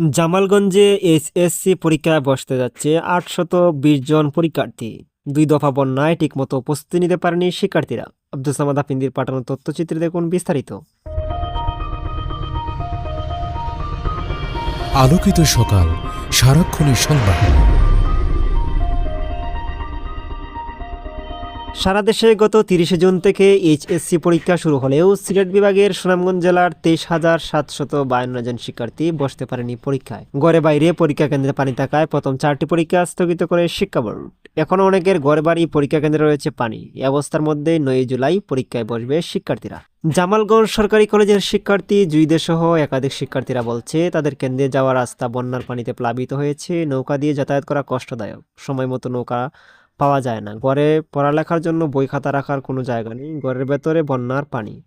জামালগঞ্জে SSC পরীক্ষায় বসতে যাচ্ছে আটশত বিশ জন পরীক্ষার্থী। দুই দফা বন্যায় ঠিকমতো প্রস্তুতি নিতে পারেনি শিক্ষার্থীরা। আব্দুল সামাদ আফিন্দির পাঠানো তথ্যচিত্রে দেখুন বিস্তারিত। আলোকিত সকাল, সারাক্ষণের সংবাদ। সারা দেশে গত তিরিশে জুন থেকে এইচএসসি পরীক্ষা শুরু হলেও সিলেট বিভাগের সুনামগঞ্জ জেলার তেইশ হাজার সাতশত বায়ান্ন জন শিক্ষার্থী বসতে পারেনি পরীক্ষায়। ঘরে বাইরে পরীক্ষা কেন্দ্রে পানি থাকায় প্রথম চারটি পরীক্ষা স্থগিত করে শিক্ষা বোর্ড। এখনও অনেকের ঘরে বাড়ি পরীক্ষা কেন্দ্রে রয়েছে পানি। এই অবস্থার মধ্যে নয় জুলাই পরীক্ষায় বসবে শিক্ষার্থীরা। জামালগঞ্জ সরকারি কলেজের শিক্ষার্থী জুইদে সহ একাধিক শিক্ষার্থীরা বলছে, তাদের কেন্দ্রে যাওয়ার রাস্তা বন্যার পানিতে প্লাবিত হয়েছে, নৌকা দিয়ে যাতায়াত করা কষ্টদায়ক। সময় মতো নৌকা পাওয়া যায় না। ঘরে পড়ালেখার জন্য বই খাতা রাখার কোনো জায়গা নেই, ঘরের ভেতরে বন্যার পানি।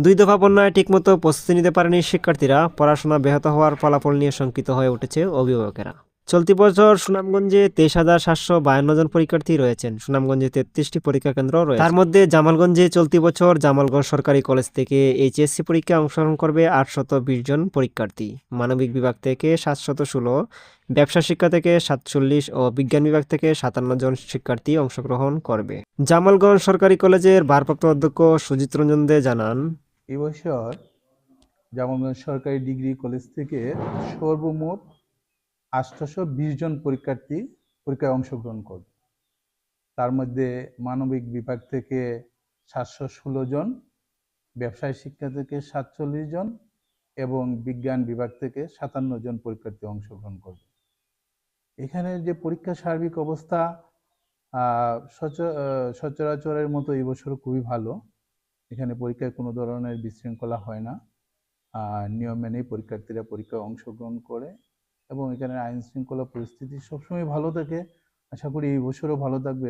দুই দফা বন্যায় ঠিকমতো প্রস্তুতি নিতে পারেনি শিক্ষার্থীরা। পড়াশোনা ব্যাহত হওয়ার ফলাফল নিয়ে শঙ্কিত হয়ে উঠেছে অভিভাবকেরা। চলতি বছর সুনামগঞ্জে তেইশ হাজার সাতশো বায়ান্ন জন পরীক্ষার্থী রয়েছেন। সুনামগঞ্জে তেত্রিশটি পরীক্ষা কেন্দ্র রয়েছে। তার মধ্যে জামালগঞ্জে চলতি বছর জামালগঞ্জ সরকারি কলেজ থেকে এইচএসসি পরীক্ষায় অংশগ্রহণ করবে আটশত বিশ জন পরীক্ষার্থী। মানবিক বিভাগ থেকে সাতশত ষোলো, ব্যবসা শিক্ষা থেকে সাতচল্লিশ ও বিজ্ঞান বিভাগ থেকে সাতান্ন জন শিক্ষার্থী অংশগ্রহণ করবে। জামালগঞ্জ সরকারি কলেজের ভারপ্রাপ্ত অধ্যক্ষ সুজিত রঞ্জন দে জানান এবছর জামালগঞ্জ সরকারি ডিগ্রি কলেজ থেকে সর্বমোট আটশোশো বিশ জন পরীক্ষার্থী পরীক্ষায় অংশগ্রহণ করবে। তার মধ্যে মানবিক বিভাগ থেকে সাতশো ষোলো জন, ব্যবসায় শিক্ষা থেকে সাতচল্লিশ জন এবং বিজ্ঞান বিভাগ থেকে সাতান্ন জন পরীক্ষার্থী অংশগ্রহণ করবে। এখানে যে পরীক্ষা সার্বিক অবস্থা সচরাচরের মতো এবছর খুবই ভালো। এখানে পরীক্ষায় কোনো ধরনের বিশৃঙ্খলা হয় না। নিয়ম মেনেই পরীক্ষার্থীরা পরীক্ষায় অংশগ্রহণ করে। এবং এখানে আইন শৃঙ্খলা পরিস্থিতি সবসময় ভালো থাকে। আশা করি এই বছরও ভালো থাকবে।